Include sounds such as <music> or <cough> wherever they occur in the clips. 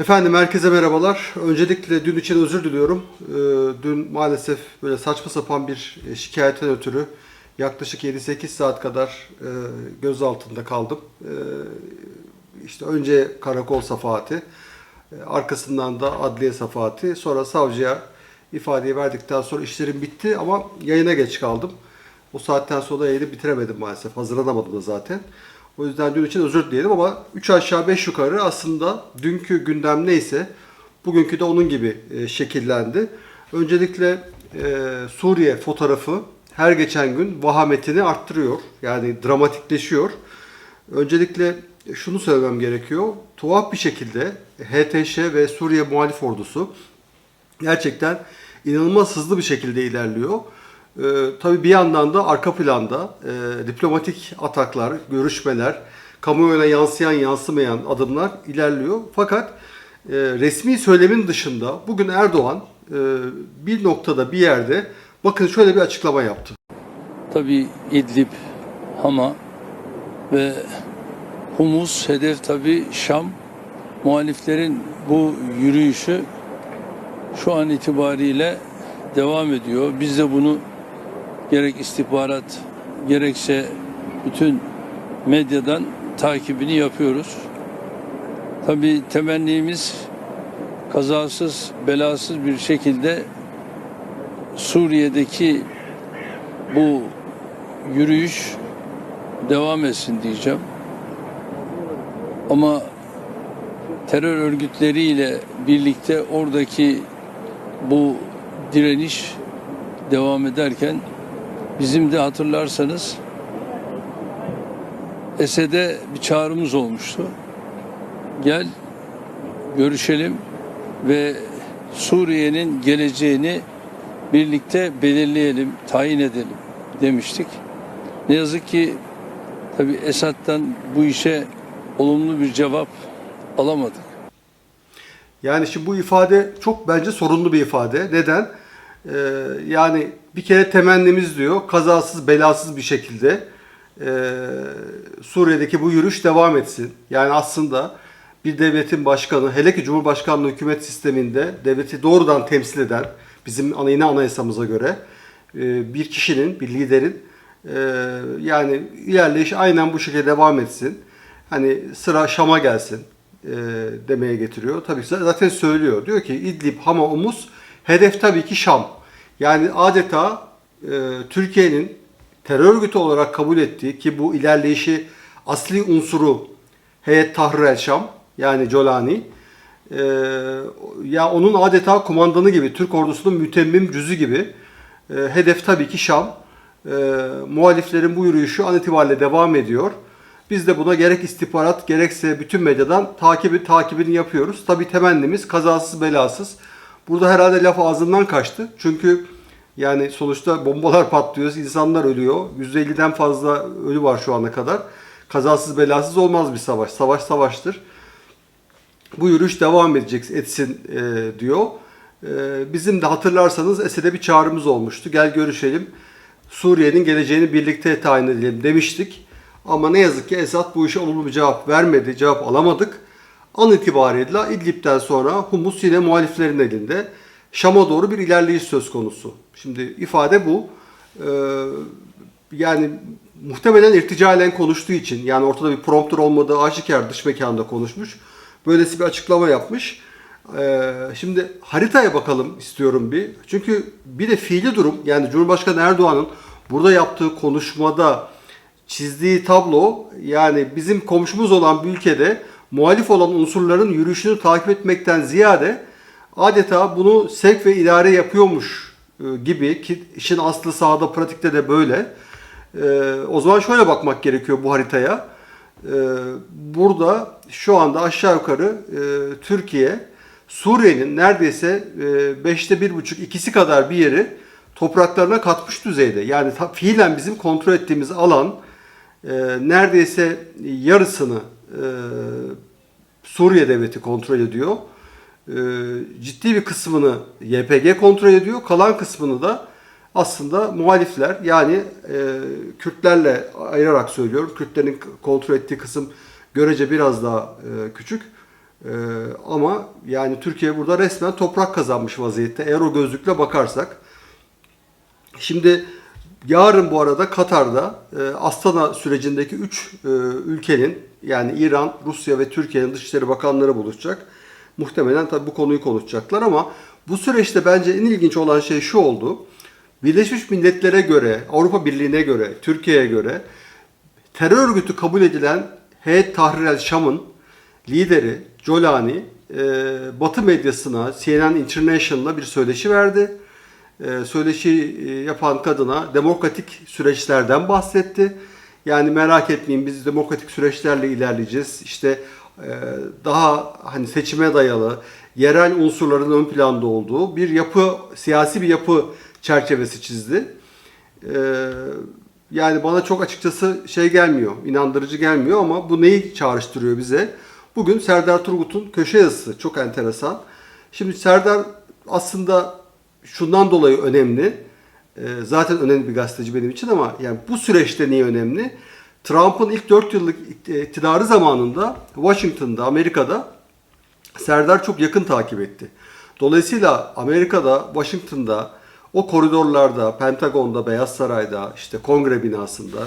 Efendim herkese merhabalar. Öncelikle dün için özür diliyorum. Ee, Dün maalesef böyle saçma sapan bir e, şikayetten ötürü yaklaşık 7-8 saat kadar e, gözaltında kaldım. Ee, İşte önce karakol safahatı, e, arkasından da adliye safahatı, sonra savcıya ifadeyi verdikten sonra işlerim bitti ama yayına geç kaldım. O saatten sonra yayını bitiremedim maalesef. Hazırlanamadım da zaten. O yüzden dün için özür dilerim ama 3 aşağı 5 yukarı aslında dünkü gündem neyse bugünkü de onun gibi e, şekillendi. Öncelikle e, Suriye fotoğrafı her geçen gün vahametini arttırıyor. Yani dramatikleşiyor. Öncelikle şunu söylemem gerekiyor. Tuhaf bir şekilde HTŞ ve Suriye muhalif ordusu gerçekten inanılmaz hızlı bir şekilde ilerliyor. Ee, tabii bir yandan da arka planda e, diplomatik ataklar, görüşmeler, kamuoyuna yansıyan yansımayan adımlar ilerliyor. Fakat e, resmi söylemin dışında bugün Erdoğan e, bir noktada bir yerde bakın şöyle bir açıklama yaptı. Tabi İdlib, Hama ve Humus hedef tabi Şam. Muhaliflerin bu yürüyüşü şu an itibariyle devam ediyor. Biz de bunu gerek istihbarat gerekse bütün medyadan takibini yapıyoruz. Tabi temennimiz kazasız belasız bir şekilde Suriye'deki bu yürüyüş devam etsin diyeceğim. Ama terör örgütleriyle birlikte oradaki bu direniş devam ederken bizim de hatırlarsanız Esed'e bir çağrımız olmuştu. Gel görüşelim ve Suriye'nin geleceğini birlikte belirleyelim, tayin edelim demiştik. Ne yazık ki tabi Esad'dan bu işe olumlu bir cevap alamadık. Yani şimdi bu ifade çok bence sorunlu bir ifade. Neden? Ee, yani bir kere temennimiz diyor kazasız belasız bir şekilde e, Suriye'deki bu yürüyüş devam etsin. Yani aslında bir devletin başkanı hele ki Cumhurbaşkanlığı hükümet sisteminde devleti doğrudan temsil eden bizim yine anayasamıza göre e, bir kişinin, bir liderin yani ilerleyiş aynen bu şekilde devam etsin. Hani sıra Şam'a gelsin demeye getiriyor. Tabii zaten söylüyor. Diyor ki İdlib, Hama, Umus hedef tabii ki Şam. Yani adeta e, Türkiye'nin terör örgütü olarak kabul ettiği ki bu ilerleyişi asli unsuru Heyet Tahrir el Şam yani Colani e, ya onun adeta kumandanı gibi Türk ordusunun mütemmim cüzü gibi e, hedef tabii ki Şam. E, muhaliflerin bu yürüyüşü an itibariyle devam ediyor. Biz de buna gerek istihbarat gerekse bütün medyadan takibi takibini yapıyoruz. Tabii temennimiz kazasız belasız. Burada herhalde laf ağzından kaçtı. Çünkü yani sonuçta bombalar patlıyor, insanlar ölüyor. %50'den fazla ölü var şu ana kadar. Kazasız belasız olmaz bir savaş. Savaş savaştır. Bu yürüyüş devam edecek, etsin e, diyor. E, bizim de hatırlarsanız Esed'e bir çağrımız olmuştu. Gel görüşelim. Suriye'nin geleceğini birlikte tayin edelim demiştik. Ama ne yazık ki Esad bu işe olumlu bir cevap vermedi, cevap alamadık. An itibariyle İdlib'den sonra Humus yine muhaliflerin elinde. Şam'a doğru bir ilerleyiş söz konusu. Şimdi ifade bu. Ee, yani muhtemelen irticalen konuştuğu için yani ortada bir prompter olmadığı aşikar dış mekanda konuşmuş. Böylesi bir açıklama yapmış. Ee, şimdi haritaya bakalım istiyorum bir. Çünkü bir de fiili durum yani Cumhurbaşkanı Erdoğan'ın burada yaptığı konuşmada çizdiği tablo yani bizim komşumuz olan bir ülkede muhalif olan unsurların yürüyüşünü takip etmekten ziyade adeta bunu sevk ve idare yapıyormuş e, gibi ki işin aslı sahada pratikte de böyle. E, o zaman şöyle bakmak gerekiyor bu haritaya. E, burada şu anda aşağı yukarı Türkiye Suriye'nin neredeyse beşte bir buçuk ikisi kadar bir yeri topraklarına katmış düzeyde. Yani fiilen bizim kontrol ettiğimiz alan neredeyse yarısını Suriye devleti kontrol ediyor. Ee, ciddi bir kısmını YPG kontrol ediyor. Kalan kısmını da aslında muhalifler yani e, Kürtlerle ayırarak söylüyorum. Kürtlerin kontrol ettiği kısım görece biraz daha e, küçük. E, ama yani Türkiye burada resmen toprak kazanmış vaziyette eğer o gözlükle bakarsak. Şimdi yarın bu arada Katar'da e, Astana sürecindeki 3 ülkenin yani İran, Rusya ve Türkiye'nin Dışişleri Bakanları buluşacak. Muhtemelen tabii bu konuyu konuşacaklar ama bu süreçte bence en ilginç olan şey şu oldu. Birleşmiş Milletler'e göre, Avrupa Birliği'ne göre, Türkiye'ye göre terör örgütü kabul edilen Heyet Tahrir el Şam'ın lideri Jolani e, Batı medyasına CNN International'a bir söyleşi verdi. E, söyleşi e, yapan kadına demokratik süreçlerden bahsetti. Yani merak etmeyin biz demokratik süreçlerle ilerleyeceğiz. İşte e, daha hani seçime dayalı, yerel unsurların ön planda olduğu bir yapı, siyasi bir yapı çerçevesi çizdi. Yani bana çok açıkçası şey gelmiyor, inandırıcı gelmiyor ama bu neyi çağrıştırıyor bize? Bugün Serdar Turgut'un köşe yazısı çok enteresan. Şimdi Serdar aslında şundan dolayı önemli. Ee, zaten önemli bir gazeteci benim için ama yani bu süreçte niye önemli? Trump'ın ilk 4 yıllık iktidarı zamanında Washington'da, Amerika'da Serdar çok yakın takip etti. Dolayısıyla Amerika'da, Washington'da, o koridorlarda, Pentagon'da, Beyaz Saray'da, işte kongre binasında,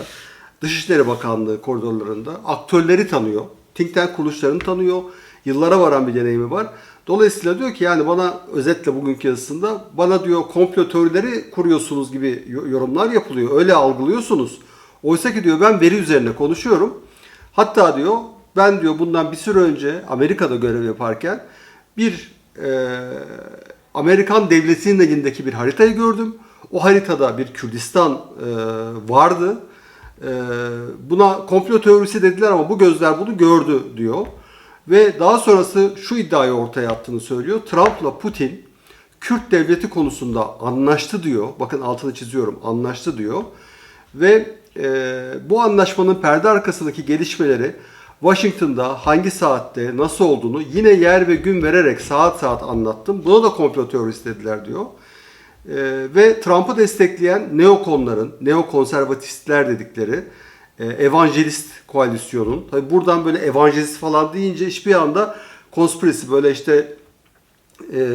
Dışişleri Bakanlığı koridorlarında aktörleri tanıyor. Think tank kuruluşlarını tanıyor. Yıllara varan bir deneyimi var. Dolayısıyla diyor ki yani bana özetle bugünkü yazısında bana diyor komplo teorileri kuruyorsunuz gibi yorumlar yapılıyor. Öyle algılıyorsunuz. Oysa ki diyor ben veri üzerine konuşuyorum. Hatta diyor ben diyor bundan bir süre önce Amerika'da görev yaparken bir e, Amerikan devletinin elindeki bir haritayı gördüm. O haritada bir Kürdistan e, vardı. E, buna komplo teorisi dediler ama bu gözler bunu gördü diyor. Ve daha sonrası şu iddiayı ortaya attığını söylüyor. Trump'la Putin Kürt devleti konusunda anlaştı diyor. Bakın altını çiziyorum anlaştı diyor. Ve e, bu anlaşmanın perde arkasındaki gelişmeleri Washington'da hangi saatte nasıl olduğunu yine yer ve gün vererek saat saat anlattım. Buna da komplo teorisi dediler diyor. Ee, ve Trump'ı destekleyen neokonların, neokonservatistler dedikleri e, evangelist koalisyonun, tabi buradan böyle evangelist falan deyince hiçbir anda konspirasi böyle işte e,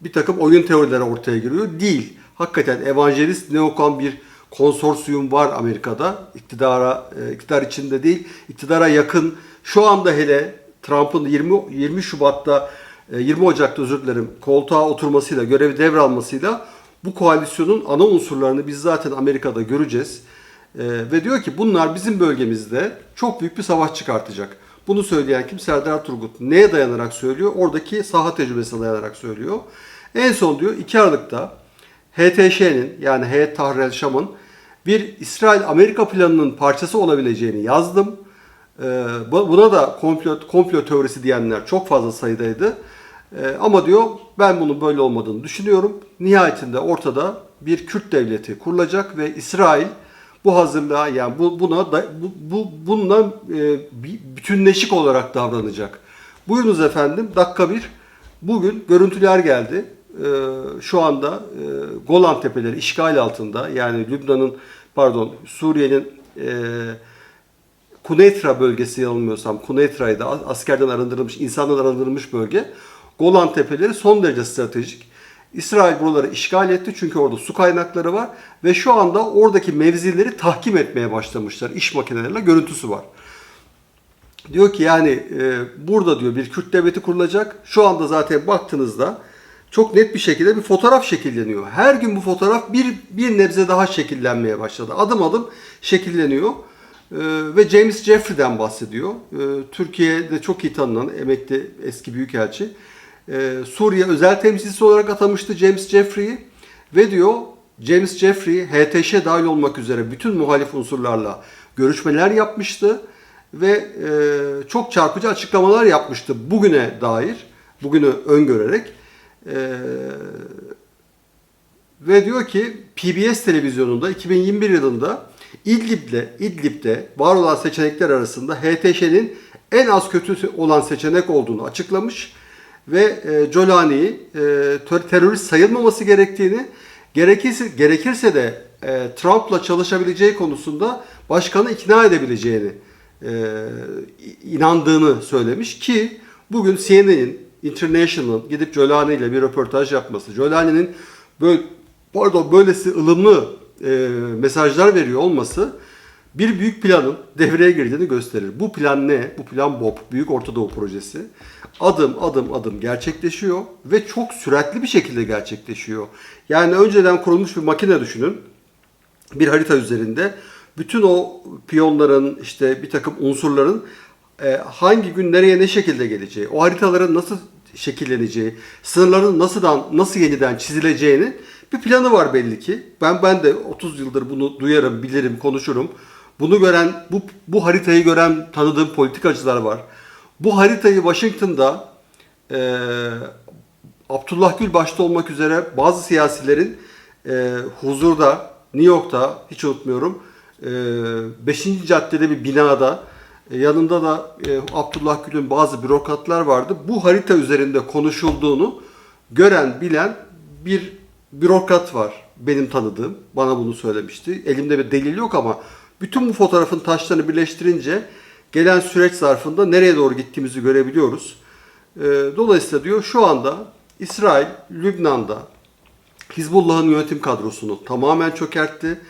bir takım oyun teorileri ortaya giriyor. Değil. Hakikaten evangelist neokon bir konsorsiyum var Amerika'da. İktidara, e, iktidar içinde değil, iktidara yakın. Şu anda hele Trump'ın 20 20 Şubat'ta e, 20 Ocak'ta özür dilerim koltuğa oturmasıyla, görevi devralmasıyla bu koalisyonun ana unsurlarını biz zaten Amerika'da göreceğiz. E, ve diyor ki bunlar bizim bölgemizde çok büyük bir savaş çıkartacak. Bunu söyleyen kim? Serdar Turgut. Neye dayanarak söylüyor? Oradaki saha tecrübesine dayanarak söylüyor. En son diyor 2 Aralık'ta HTŞ'nin yani Heyet Tahrir Şam'ın bir İsrail-Amerika planının parçası olabileceğini yazdım. Ee, buna da komplo, komplo teorisi diyenler çok fazla sayıdaydı. Ee, ama diyor ben bunun böyle olmadığını düşünüyorum. Nihayetinde ortada bir Kürt devleti kurulacak ve İsrail bu hazırlığa yani bu buna da, bu, bu bununla e, bütünleşik olarak davranacak. Buyurunuz efendim dakika bir. Bugün görüntüler geldi. Ee, şu anda e, Golan Tepeleri işgal altında. Yani Lübnan'ın pardon Suriye'nin e, Kuneitra bölgesi yanılmıyorsam Kuneitra'ydı askerden arındırılmış, insandan arındırılmış bölge. Golan Tepeleri son derece stratejik. İsrail buraları işgal etti çünkü orada su kaynakları var ve şu anda oradaki mevzileri tahkim etmeye başlamışlar. İş makineleriyle görüntüsü var. Diyor ki yani e, burada diyor bir Kürt devleti kurulacak. Şu anda zaten baktığınızda çok net bir şekilde bir fotoğraf şekilleniyor. Her gün bu fotoğraf bir, bir nebze daha şekillenmeye başladı. Adım adım şekilleniyor. Ee, ve James Jeffrey'den bahsediyor. Ee, Türkiye'de çok iyi tanınan emekli eski büyükelçi. Ee, Suriye özel temsilcisi olarak atamıştı James Jeffrey'i. Ve diyor James Jeffrey HTŞ dahil olmak üzere bütün muhalif unsurlarla görüşmeler yapmıştı. Ve e, çok çarpıcı açıklamalar yapmıştı bugüne dair. Bugünü öngörerek. Ee, ve diyor ki PBS televizyonunda 2021 yılında İdlib'de, İdlib'de var olan seçenekler arasında HTŞ'nin en az kötü olan seçenek olduğunu açıklamış ve e, Jolani'yi e, terörist sayılmaması gerektiğini gerekirse, gerekirse de e, Trump'la çalışabileceği konusunda başkanı ikna edebileceğini e, inandığını söylemiş ki Bugün CNN'in International'ın gidip Jolani ile bir röportaj yapması, Jolani'nin böyle pardon böylesi ılımlı e, mesajlar veriyor olması bir büyük planın devreye girdiğini gösterir. Bu plan ne? Bu plan BOP, Büyük Orta Doğu Projesi. Adım adım adım gerçekleşiyor ve çok süratli bir şekilde gerçekleşiyor. Yani önceden kurulmuş bir makine düşünün. Bir harita üzerinde bütün o piyonların işte bir takım unsurların e, hangi gün nereye ne şekilde geleceği, o haritaların nasıl şekilleneceği, sınırların nasıl nasıl yeniden çizileceğini bir planı var belli ki. Ben ben de 30 yıldır bunu duyarım, bilirim, konuşurum. Bunu gören, bu, bu haritayı gören tanıdığım politikacılar var. Bu haritayı Washington'da e, Abdullah Gül başta olmak üzere bazı siyasilerin e, huzurda, New York'ta hiç unutmuyorum, e, 5. caddede bir binada e, yanında da e, Abdullah Gül'ün bazı bürokratlar vardı. Bu harita üzerinde konuşulduğunu gören, bilen bir bürokrat var benim tanıdığım. Bana bunu söylemişti. Elimde bir delil yok ama bütün bu fotoğrafın taşlarını birleştirince gelen süreç zarfında nereye doğru gittiğimizi görebiliyoruz. E, Dolayısıyla diyor şu anda İsrail, Lübnan'da Hizbullah'ın yönetim kadrosunu tamamen çökertti.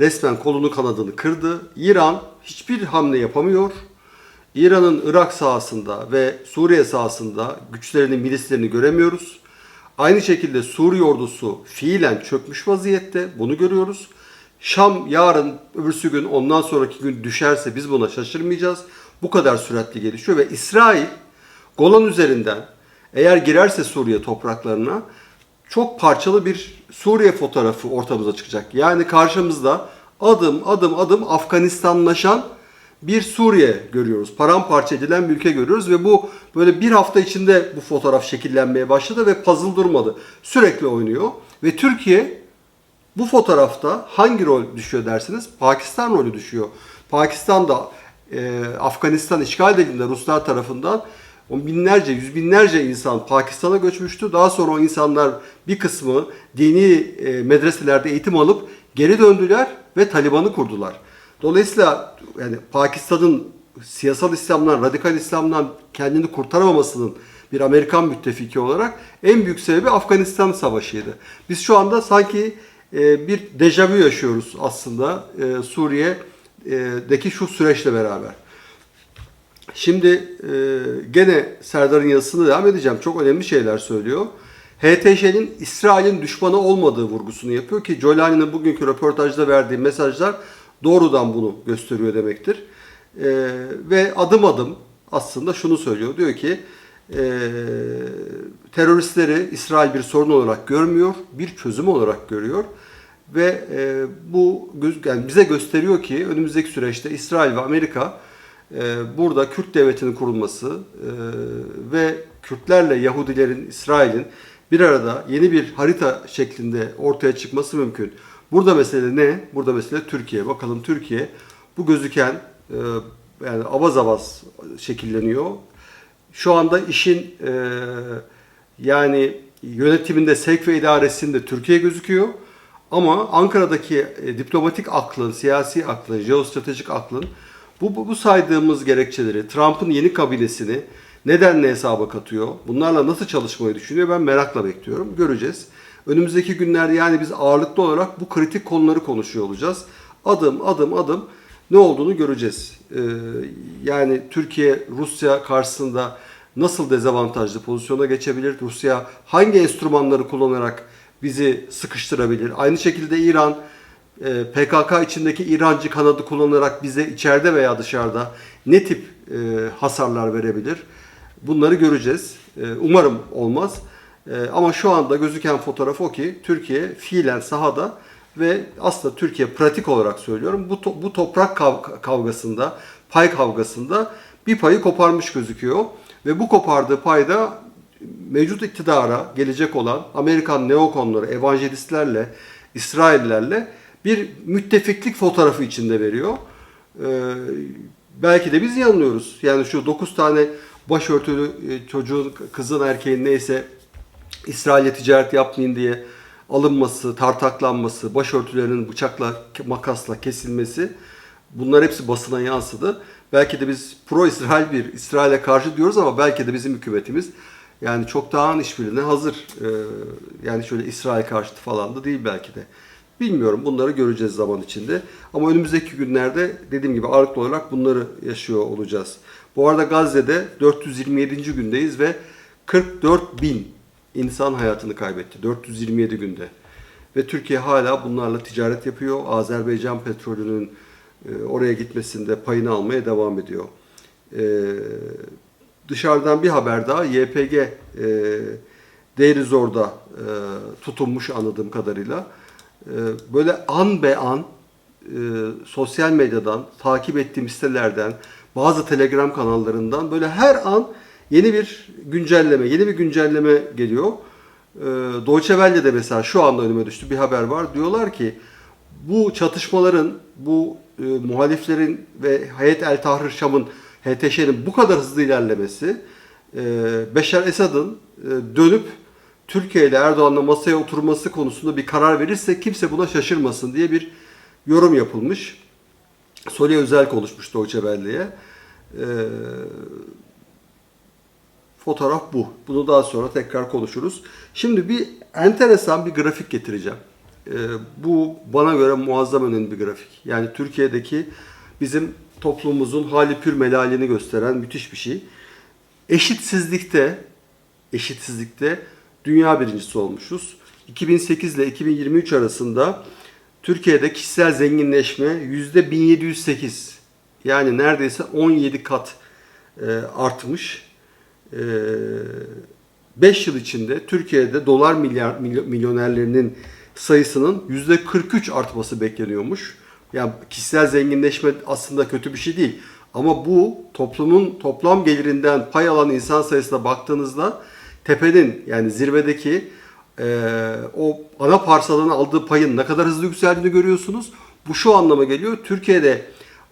Resmen kolunu kanadını kırdı. İran hiçbir hamle yapamıyor. İran'ın Irak sahasında ve Suriye sahasında güçlerini, milislerini göremiyoruz. Aynı şekilde Suriye ordusu fiilen çökmüş vaziyette. Bunu görüyoruz. Şam yarın, öbürsü gün, ondan sonraki gün düşerse biz buna şaşırmayacağız. Bu kadar süratli gelişiyor ve İsrail Golan üzerinden eğer girerse Suriye topraklarına çok parçalı bir Suriye fotoğrafı ortamıza çıkacak. Yani karşımızda adım adım adım Afganistanlaşan bir Suriye görüyoruz. Paramparça edilen bir ülke görüyoruz ve bu böyle bir hafta içinde bu fotoğraf şekillenmeye başladı ve puzzle durmadı. Sürekli oynuyor ve Türkiye bu fotoğrafta hangi rol düşüyor dersiniz? Pakistan rolü düşüyor. Pakistan'da e, Afganistan işgal edildiğinde Ruslar tarafından on binlerce, yüz binlerce insan Pakistan'a göçmüştü. Daha sonra o insanlar bir kısmı dini e, medreselerde eğitim alıp geri döndüler ve Taliban'ı kurdular. Dolayısıyla yani Pakistan'ın siyasal İslam'dan, radikal İslam'dan kendini kurtaramamasının bir Amerikan müttefiki olarak en büyük sebebi Afganistan Savaşı'ydı. Biz şu anda sanki e, bir dejavu yaşıyoruz aslında e, Suriye'deki şu süreçle beraber. Şimdi e, gene Serdar'ın yazısına devam edeceğim. Çok önemli şeyler söylüyor. HTŞ'nin İsrail'in düşmanı olmadığı vurgusunu yapıyor ki Jolani'nin bugünkü röportajda verdiği mesajlar doğrudan bunu gösteriyor demektir. Ve adım adım aslında şunu söylüyor. Diyor ki e, teröristleri İsrail bir sorun olarak görmüyor, bir çözüm olarak görüyor. Ve e, bu yani bize gösteriyor ki önümüzdeki süreçte İsrail ve Amerika e, burada Kürt devletinin kurulması e, ve Kürtlerle Yahudilerin, İsrail'in bir arada yeni bir harita şeklinde ortaya çıkması mümkün. Burada mesele ne? Burada mesele Türkiye. Bakalım Türkiye bu gözüken e, yani avaz avaz şekilleniyor. Şu anda işin e, yani yönetiminde sevk ve idaresinde Türkiye gözüküyor. Ama Ankara'daki e, diplomatik aklın, siyasi aklın, jeostratejik aklın bu, bu, bu saydığımız gerekçeleri, Trump'ın yeni kabinesini nedenle hesaba katıyor, bunlarla nasıl çalışmayı düşünüyor ben merakla bekliyorum. Göreceğiz. Önümüzdeki günlerde yani biz ağırlıklı olarak bu kritik konuları konuşuyor olacağız. Adım adım adım ne olduğunu göreceğiz. Ee, yani Türkiye Rusya karşısında nasıl dezavantajlı pozisyona geçebilir? Rusya hangi enstrümanları kullanarak bizi sıkıştırabilir? Aynı şekilde İran e, PKK içindeki İrancı kanadı kullanarak bize içeride veya dışarıda ne tip e, hasarlar verebilir? Bunları göreceğiz. E, umarım olmaz. Ama şu anda gözüken fotoğraf o ki Türkiye fiilen sahada ve aslında Türkiye pratik olarak söylüyorum bu, to- bu toprak kav- kavgasında, pay kavgasında bir payı koparmış gözüküyor. Ve bu kopardığı payda mevcut iktidara gelecek olan Amerikan neokonları, evangelistlerle, İsraillerle bir müttefiklik fotoğrafı içinde veriyor. Ee, belki de biz yanılıyoruz. Yani şu 9 tane başörtülü e, çocuğun, kızın, erkeğin neyse İsrail'e ticaret yapmayın diye alınması, tartaklanması, başörtülerinin bıçakla, makasla kesilmesi bunlar hepsi basına yansıdı. Belki de biz pro İsrail bir İsrail'e karşı diyoruz ama belki de bizim hükümetimiz yani çok daha işbirliğine hazır. Ee, yani şöyle İsrail karşıtı falan da değil belki de. Bilmiyorum bunları göreceğiz zaman içinde. Ama önümüzdeki günlerde dediğim gibi ağırlıklı olarak bunları yaşıyor olacağız. Bu arada Gazze'de 427. gündeyiz ve 44 bin insan hayatını kaybetti. 427 günde. Ve Türkiye hala bunlarla ticaret yapıyor. Azerbaycan petrolünün e, oraya gitmesinde payını almaya devam ediyor. Dışarıdan bir haber daha YPG e, Deirizor'da e, tutunmuş anladığım kadarıyla. E, böyle an be an e, sosyal medyadan, takip ettiğim sitelerden, bazı telegram kanallarından böyle her an yeni bir güncelleme, yeni bir güncelleme geliyor. E, Deutsche Welle'de mesela şu anda önüme düştü bir haber var. Diyorlar ki bu çatışmaların, bu e, muhaliflerin ve Hayet El Tahrir Şam'ın, HTŞ'nin bu kadar hızlı ilerlemesi e, Beşar Esad'ın e, dönüp Türkiye ile Erdoğan'la masaya oturması konusunda bir karar verirse kimse buna şaşırmasın diye bir yorum yapılmış. Solya Özel konuşmuş Deutsche Welle'ye. E, fotoğraf bu. Bunu daha sonra tekrar konuşuruz. Şimdi bir enteresan bir grafik getireceğim. Ee, bu bana göre muazzam önemli bir grafik. Yani Türkiye'deki bizim toplumumuzun hali pür melalini gösteren müthiş bir şey. Eşitsizlikte eşitsizlikte dünya birincisi olmuşuz. 2008 ile 2023 arasında Türkiye'de kişisel zenginleşme yüzde 1708. Yani neredeyse 17 kat e, artmış. 5 yıl içinde Türkiye'de dolar milyar milyo- milyonerlerinin sayısının yüzde 43 artması bekleniyormuş. Yani kişisel zenginleşme aslında kötü bir şey değil. Ama bu toplumun toplam gelirinden pay alan insan sayısına baktığınızda tepenin yani zirvedeki eee, o ana parçaların aldığı payın ne kadar hızlı yükseldiğini görüyorsunuz. Bu şu anlama geliyor. Türkiye'de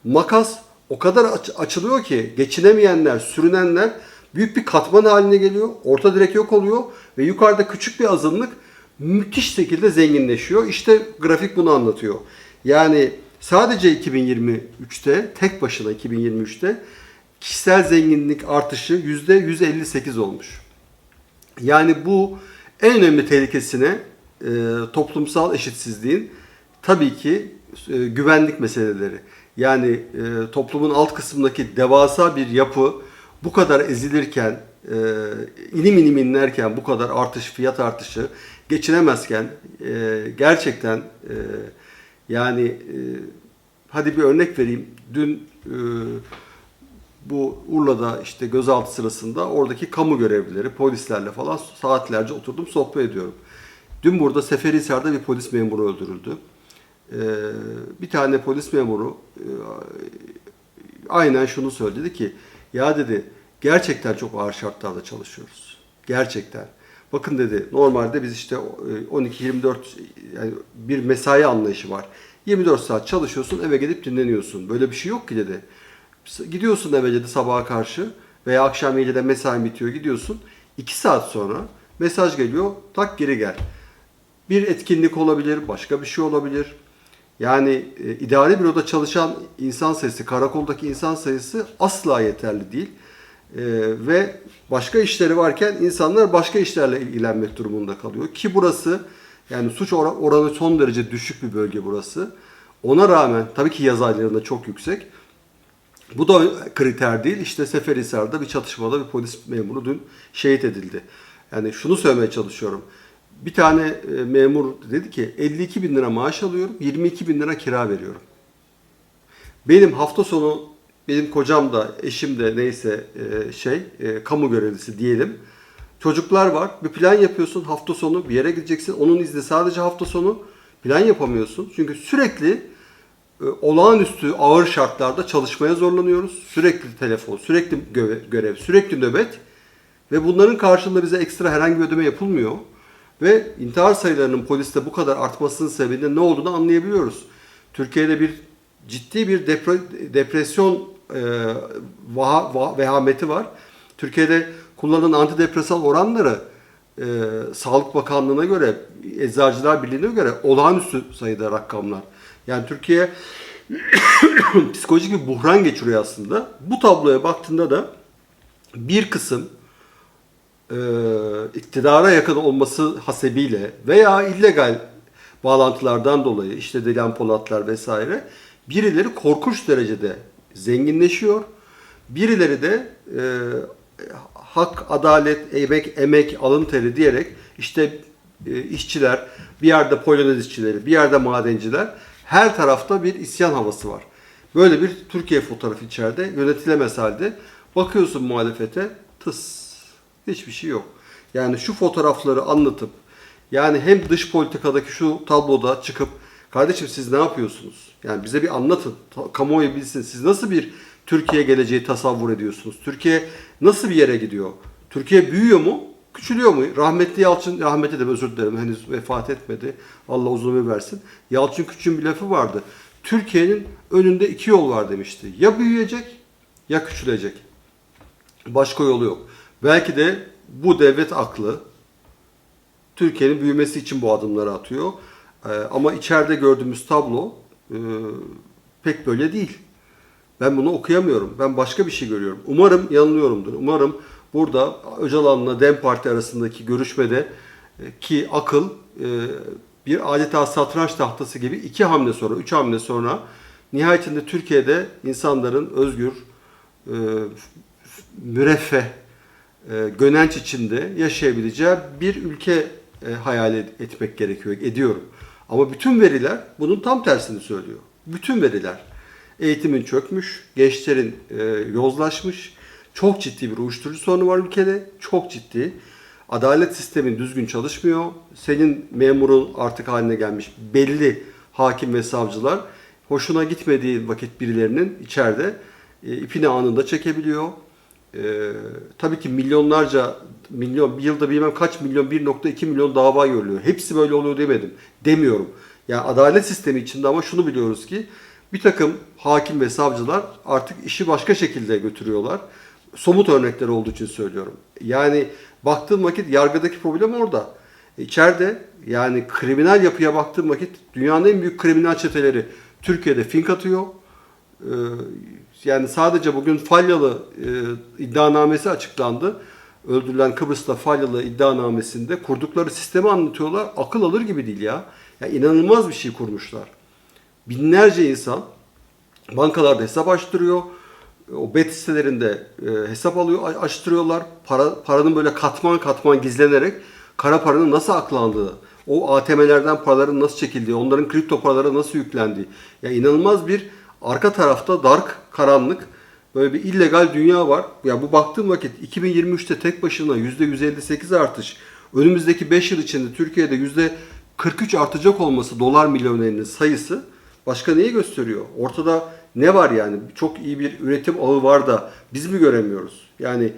makas o kadar aç- açılıyor ki geçinemeyenler, sürünenler büyük bir katman haline geliyor. Orta direk yok oluyor ve yukarıda küçük bir azınlık müthiş şekilde zenginleşiyor. İşte grafik bunu anlatıyor. Yani sadece 2023'te tek başına 2023'te kişisel zenginlik artışı %158 olmuş. Yani bu en önemli tehlikesine e, toplumsal eşitsizliğin tabii ki e, güvenlik meseleleri. Yani e, toplumun alt kısmındaki devasa bir yapı bu kadar ezilirken, e, inim inim inlerken bu kadar artış, fiyat artışı geçinemezken e, gerçekten e, yani e, hadi bir örnek vereyim. Dün e, bu Urla'da işte gözaltı sırasında oradaki kamu görevlileri, polislerle falan saatlerce oturdum sohbet ediyorum. Dün burada Seferihisar'da bir polis memuru öldürüldü. Ee, bir tane polis memuru e, aynen şunu söyledi ki ya dedi gerçekten çok ağır şartlarda çalışıyoruz. Gerçekten. Bakın dedi normalde biz işte e, 12-24 yani bir mesai anlayışı var. 24 saat çalışıyorsun eve gidip dinleniyorsun. Böyle bir şey yok ki dedi. Gidiyorsun eve dedi sabaha karşı veya akşam 7'de mesai bitiyor gidiyorsun. 2 saat sonra mesaj geliyor tak geri gel. Bir etkinlik olabilir, başka bir şey olabilir. Yani e, idari büroda çalışan insan sayısı, karakoldaki insan sayısı asla yeterli değil. E, ve başka işleri varken insanlar başka işlerle ilgilenmek durumunda kalıyor. Ki burası yani suç ora- oranı son derece düşük bir bölge burası. Ona rağmen tabii ki yaz aylarında çok yüksek. Bu da kriter değil. İşte Seferihisar'da bir çatışmada bir polis memuru dün şehit edildi. Yani şunu söylemeye çalışıyorum. Bir tane e, memur dedi ki 52 bin lira maaş alıyorum, 22 bin lira kira veriyorum. Benim hafta sonu benim kocam da eşim de neyse e, şey e, kamu görevlisi diyelim. Çocuklar var. Bir plan yapıyorsun hafta sonu bir yere gideceksin. Onun izni sadece hafta sonu. Plan yapamıyorsun. Çünkü sürekli e, olağanüstü ağır şartlarda çalışmaya zorlanıyoruz. Sürekli telefon, sürekli göve- görev, sürekli nöbet ve bunların karşılığında bize ekstra herhangi bir ödeme yapılmıyor. Ve intihar sayılarının poliste bu kadar artmasının sebebinin ne olduğunu anlayabiliyoruz. Türkiye'de bir ciddi bir depre- depresyon e, vaha- va- vehameti var. Türkiye'de kullanılan antidepresan oranları e, Sağlık Bakanlığı'na göre, Eczacılar Birliği'ne göre olağanüstü sayıda rakamlar. Yani Türkiye <coughs> psikolojik bir buhran geçiriyor aslında. Bu tabloya baktığında da bir kısım e, iktidara yakın olması hasebiyle veya illegal bağlantılardan dolayı işte Dilan Polatlar vesaire birileri korkunç derecede zenginleşiyor. Birileri de e, hak, adalet, emek, emek, alın teri diyerek işte e, işçiler, bir yerde Polonez işçileri, bir yerde madenciler her tarafta bir isyan havası var. Böyle bir Türkiye fotoğrafı içeride yönetilemez halde bakıyorsun muhalefete tıs hiçbir şey yok. Yani şu fotoğrafları anlatıp yani hem dış politikadaki şu tabloda çıkıp kardeşim siz ne yapıyorsunuz? Yani bize bir anlatın. Kamuoyu bilsin. Siz nasıl bir Türkiye geleceği tasavvur ediyorsunuz? Türkiye nasıl bir yere gidiyor? Türkiye büyüyor mu? Küçülüyor mu? Rahmetli Yalçın, rahmetli de özür dilerim henüz vefat etmedi. Allah uzun ömür versin. Yalçın Küçük'ün bir lafı vardı. Türkiye'nin önünde iki yol var demişti. Ya büyüyecek ya küçülecek. Başka yolu yok. Belki de bu devlet aklı Türkiye'nin büyümesi için bu adımları atıyor. Ee, ama içeride gördüğümüz tablo e, pek böyle değil. Ben bunu okuyamıyorum. Ben başka bir şey görüyorum. Umarım yanılıyorumdur. Umarım burada Öcalan'la DEM Parti arasındaki görüşmede e, ki akıl e, bir adeta satranç tahtası gibi iki hamle sonra, üç hamle sonra nihayetinde Türkiye'de insanların özgür, e, müreffeh, e, gönenç içinde yaşayabileceği bir ülke hayal et- etmek gerekiyor, ediyorum. Ama bütün veriler bunun tam tersini söylüyor. Bütün veriler. Eğitimin çökmüş, gençlerin e, yozlaşmış, çok ciddi bir uyuşturucu sorunu var ülkede, çok ciddi. Adalet sistemin düzgün çalışmıyor. Senin memurun artık haline gelmiş belli hakim ve savcılar hoşuna gitmediği vakit birilerinin içeride e, ipini anında çekebiliyor. Ee, tabii ki milyonlarca milyon bir yılda bilmem kaç milyon 1.2 milyon dava görülüyor. Hepsi böyle oluyor demedim. Demiyorum. Yani adalet sistemi içinde ama şunu biliyoruz ki bir takım hakim ve savcılar artık işi başka şekilde götürüyorlar. Somut örnekler olduğu için söylüyorum. Yani baktığım vakit yargıdaki problem orada. İçeride yani kriminal yapıya baktığım vakit dünyanın en büyük kriminal çeteleri Türkiye'de fink atıyor. Ee, yani sadece bugün Falyalı e, iddianamesi açıklandı. Öldürülen Kıbrıs'ta Falyalı iddianamesinde kurdukları sistemi anlatıyorlar. Akıl alır gibi değil ya. ya inanılmaz bir şey kurmuşlar. Binlerce insan bankalarda hesap açtırıyor. O bet sitelerinde e, hesap alıyor, açtırıyorlar. Para, paranın böyle katman katman gizlenerek kara paranın nasıl aklandığı, o ATM'lerden paraların nasıl çekildiği, onların kripto paralara nasıl yüklendiği. Ya inanılmaz bir arka tarafta dark, karanlık böyle bir illegal dünya var. Ya bu baktığım vakit 2023'te tek başına %158 artış, önümüzdeki 5 yıl içinde Türkiye'de %43 artacak olması dolar milyonerinin sayısı başka neyi gösteriyor? Ortada ne var yani? Çok iyi bir üretim ağı var da biz mi göremiyoruz? Yani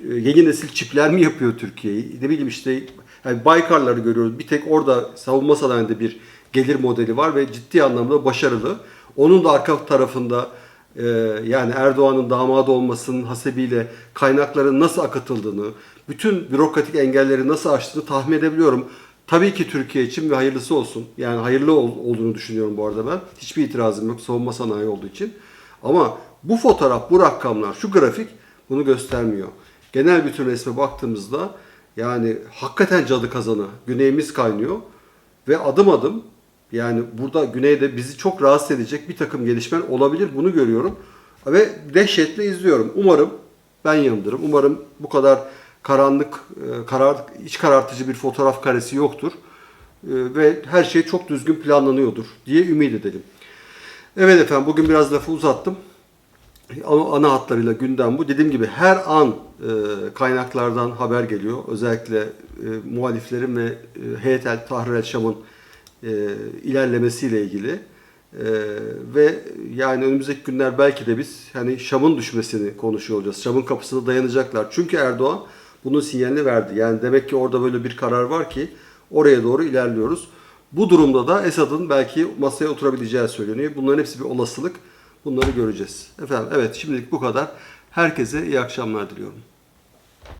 e, yeni nesil çipler mi yapıyor Türkiye'yi? Ne bileyim işte yani Baykarları görüyoruz. Bir tek orada savunma sanayinde bir gelir modeli var ve ciddi anlamda başarılı. Onun da arka tarafında e, yani Erdoğan'ın damadı olmasının hasebiyle kaynakların nasıl akıtıldığını, bütün bürokratik engelleri nasıl aştığını tahmin edebiliyorum. Tabii ki Türkiye için ve hayırlısı olsun. Yani hayırlı ol- olduğunu düşünüyorum bu arada ben. Hiçbir itirazım yok savunma sanayi olduğu için. Ama bu fotoğraf, bu rakamlar, şu grafik bunu göstermiyor. Genel bütün resme baktığımızda yani hakikaten cadı kazanı. Güneyimiz kaynıyor ve adım adım yani burada güneyde bizi çok rahatsız edecek bir takım gelişmeler olabilir. Bunu görüyorum ve dehşetle izliyorum. Umarım ben yanılırım. Umarım bu kadar karanlık, e, karar, iç karartıcı bir fotoğraf karesi yoktur. E, Ve her şey çok düzgün planlanıyordur diye ümit edelim. Evet efendim bugün biraz lafı uzattım. Ana, hatlarıyla gündem bu. Dediğim gibi her an e, kaynaklardan haber geliyor. Özellikle muhaliflerin ve e, Heyet el Tahrir el Şam'ın e, ilerlemesiyle ilgili. E, ve yani önümüzdeki günler belki de biz hani Şam'ın düşmesini konuşuyor olacağız. Şam'ın kapısına dayanacaklar. Çünkü Erdoğan bunun sinyalini verdi. Yani demek ki orada böyle bir karar var ki oraya doğru ilerliyoruz. Bu durumda da Esad'ın belki masaya oturabileceği söyleniyor. Bunların hepsi bir olasılık. Bunları göreceğiz. Efendim evet şimdilik bu kadar. Herkese iyi akşamlar diliyorum.